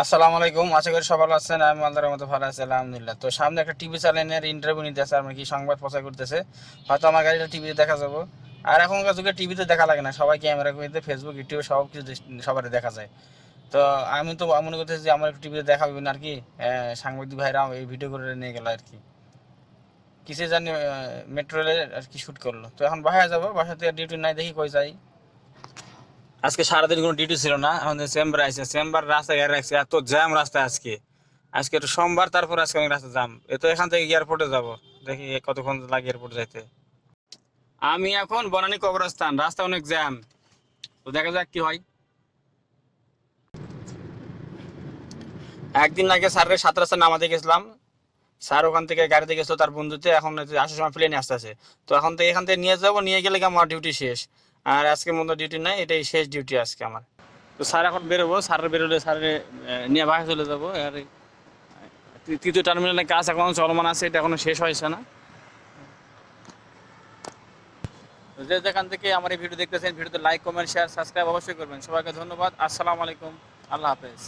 আসসালামু আলাইকুম, আশা করি সবাই আছেন, আমি মালদারের মতো ভালো আছি, আলহামদুলিল্লাহ। তো সামনে একটা টিভি চ্যানেলের ইন্টারভিউ নিতে নিতেছে আর কি সংবাদ প্রচার করতেছে। হয়তো আমার গাড়িটা টিভিতে দেখা যাব। আর এখনকার যুগে টিভিতে দেখা লাগে না, সবাই ক্যামেরা করে ফেসবুক ইউটিউবে সব কিছু সবার দেখা যায়। তো আমি তো মনে করতেছি যে আমার একটু টিভিতে দেখা হবে না, আর কি সাংবাদিক ভাইরা এই ভিডিও করে নিয়ে গেল, আর কি। কিসে জানি মেট্রো রেলে আর কি শ্যুট করল। তো এখন বাসায় যাব, বাসাতে ডিউটি নাই দেখি কই যাই। আজকে সারাদিন কোনো ডিউটি ছিল না আমাদের চেম্বার আছে চেম্বার রাস্তা ঘেরে রাখছে, এত জ্যাম রাস্তায় আজকে। আজকে তো সোমবার, তারপর আজকে অনেক রাস্তা জ্যাম এ তো এখান থেকে এয়ারপোর্টে যাব, দেখি কতক্ষণ লাগে এয়ারপোর্ট যাইতে। আমি এখন বনানী কবরস্থান, রাস্তা অনেক জ্যাম তো দেখা যাক কি হয়। একদিন আগে স্যারের সাত রাস্তা নামাতে গেছিলাম। স্যার ওখান থেকে গাড়িতে গেছিল, তার বন্ধুতে, এখন আসার সময় প্লেনে আসতেছে। তো এখন থেকে এখান থেকে নিয়ে যাব, নিয়ে গেলে আমার ডিউটি শেষ। আর আজকে মতো ডিউটি নাই, এটাই শেষ ডিউটি আজকে আমার। তো স্যার এখন বেরোবো স্যারের বেরোলে স্যারের নিয়ে বাসা চলে যাব। আর তৃতীয় টার্মিনালের কাজ এখন চলমান আছে, এটা এখনও শেষ হয়েছে না। যে যেখান থেকে আমার এই ভিডিও দেখতেছেন ভিডিওতে লাইক কমেন্ট শেয়ার সাবস্ক্রাইব অবশ্যই করবেন। সবাইকে ধন্যবাদ। আসসালামু আলাইকুম। আল্লাহ হাফেজ।